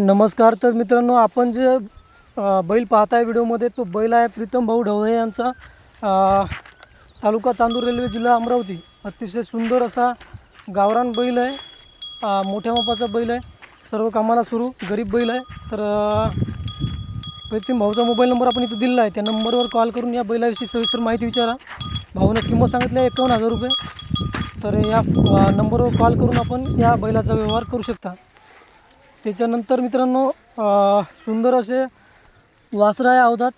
नमस्कार तर मित्रांनो आपण जे बैल पाहताय व्हिडिओमध्ये तो बैल आहे प्रीतम भाऊ ढवळे यांचा. तालुका चांदूर रेल्वे जिल्हा अमरावती. अतिशय सुंदर असा गावरान बैल आहे. मोठ्या मापाचा बैल आहे. सर्व कामाला सुरू गरीब बैल आहे. तर प्रीतम भाऊचा मोबाईल नंबर आपण इथे दिलेला आहे. त्या नंबरवर कॉल करून या बैलाविषयी सविस्तर माहिती विचारा. भाऊनं किंमत सांगितली आहे एकावन्न हजार रुपये. तर या नंबरवर कॉल करून आपण या बैलाचा व्यवहार करू शकता. त्याच्यानंतर मित्रांनो सुंदर असे वासरं आहे अवधात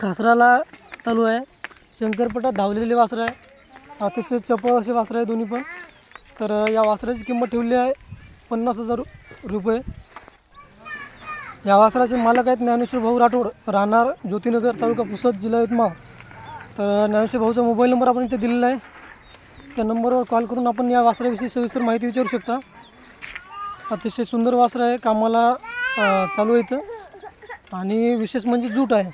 खासराला चालू आहे. शंकरपटात धावलेले वासरं आहे. अतिशय चपळ असे वासरं आहे दोन्ही पण. तर या वासराची किंमत ठेवली आहे पन्नास हजार रुपये. या वासराचे मालक आहेत ज्ञानेश्वर भाऊ राठोड राहणार ज्योतिनगर तालुका पुसद जिल्हा यवतमाळ. तर ज्ञानेश्वर भाऊचा मोबाईल नंबर आपण इथे दिलेला आहे. त्या नंबरवर कॉल करून आपण या वासराविषयी सविस्तर माहिती विचारू शकता. अतिशय सुंदर वासर आहे कामाला चालू आहे इथं. आणि विशेष म्हणजे जूट आहे.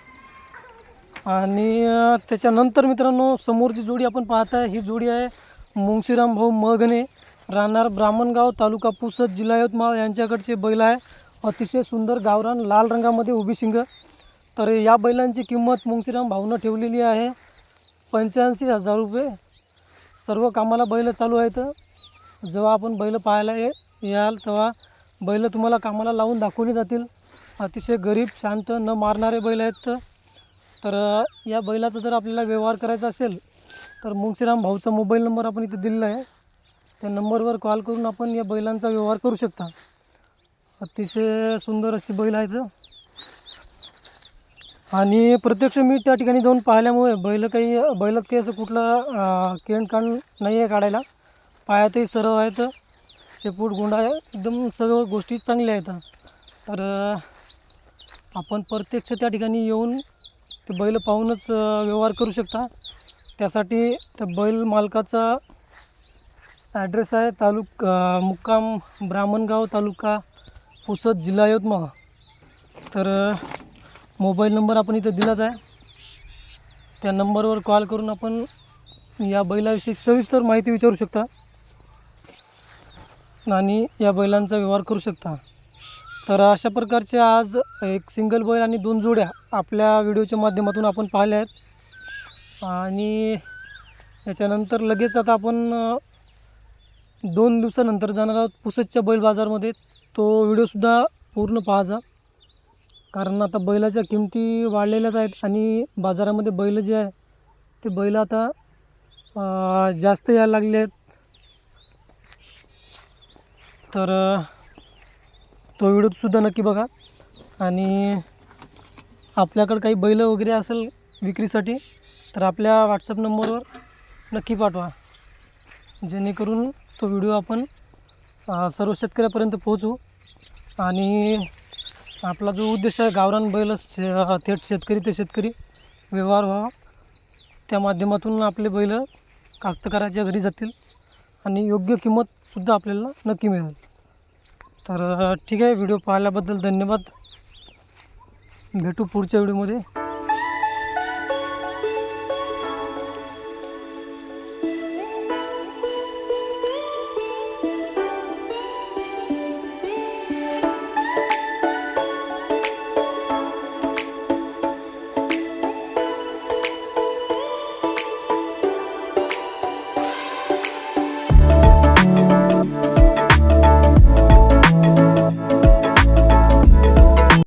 आणि त्याच्यानंतर मित्रांनो समोरची जोडी आपण पाहत आहे ही जोडी आहे मुंशीराम भाऊ मगने. राहणार ब्राह्मणगाव तालुका पुसद जिल्हा यवतमाळ यांच्याकडचे बैल आहे. अतिशय सुंदर गावरान लाल रंगामध्ये उभी शिंग. तर या बैलांची किंमत मुंशीराम भाऊनं ठेवलेली आहे. पंच्याऐंशी हजार रुपये. सर्व कामाला बैल चालू आहेत. जेव्हा आपण बैल पाहायला ये याल तेव्हा बैल तुम्हाला कामाला लावून दाखवली जातील. अतिशय गरीब शांत न मारणारे बैल आहेत तर या बैलाचा जर आपल्याला व्यवहार करायचा असेल तर मुंशीराम भाऊचा मोबाईल नंबर आपण इथे दिलेला आहे. त्या नंबरवर कॉल करून आपण या बैलांचा व्यवहार करू शकता. अतिशय सुंदर अशी बैल आहेत आणि प्रत्यक्ष मी त्या ठिकाणी जाऊन पाहिल्यामुळे बैल काही बैलात काही असं कुठलं केणकाण नाही आहे काढायला. पायातही सरळ आहेत. शेपूट गुंडा एकदम सर्व गोष्टी चांगल्या आहेत. तर आपण प्रत्यक्ष त्या ठिकाणी येऊन ते बैल पाहूनच व्यवहार करू शकता. त्यासाठी त्या बैल मालकाचा ॲड्रेस आहे तालुक मुक्काम ब्राह्मणगाव तालुका पुसद जिल्हा यवतमाळ. तर मोबाईल नंबर आपण इथं दिलाच आहे. त्या नंबरवर कॉल करून आपण या बैलाविषयी सविस्तर माहिती विचारू शकता. आणि या बैलांचा व्यवहार करू शकता. तर अशा प्रकारचे आज एक सिंगल बैल आणि दोन जोड्या आपल्या व्हिडिओच्या माध्यमातून आपण पाहिल्या आहेत. आणि याच्यानंतर लगेच आता आपण दोन दिवसानंतर जाणार आहोत पुसदच्या बैल बाजारमध्ये. तो व्हिडिओसुद्धा पूर्ण पाहायचा कारण आता बैलाच्या किमती वाढलेल्याच आहेत आणि बाजारामध्ये बैल जे आहे ते बैल आता जास्त यायला लागले आहेत. तर तो व्हिडिओसुद्धा नक्की बघा. आणि आपल्याकडं काही बैल वगैरे असेल विक्रीसाठी तर आपल्या व्हॉट्सअप नंबरवर नक्की पाठवा. जेणेकरून तो व्हिडिओ आपण सर्व शेतकऱ्यापर्यंत पोहोचू आणि आपला जो उद्देश आहे गावरान बैल शे थेट शेतकरी ते शेतकरी व्यवहार व्हावा. त्या माध्यमातून आपले बैल कास्तकाराच्या घरी जातील. आणि योग्य किंमत सुद्धा आपल्याला नक्की मिळेल. तर ठीक आहे व्हिडिओ पाहिल्याबद्दल धन्यवाद. भेटू पुढच्या व्हिडिओमध्ये.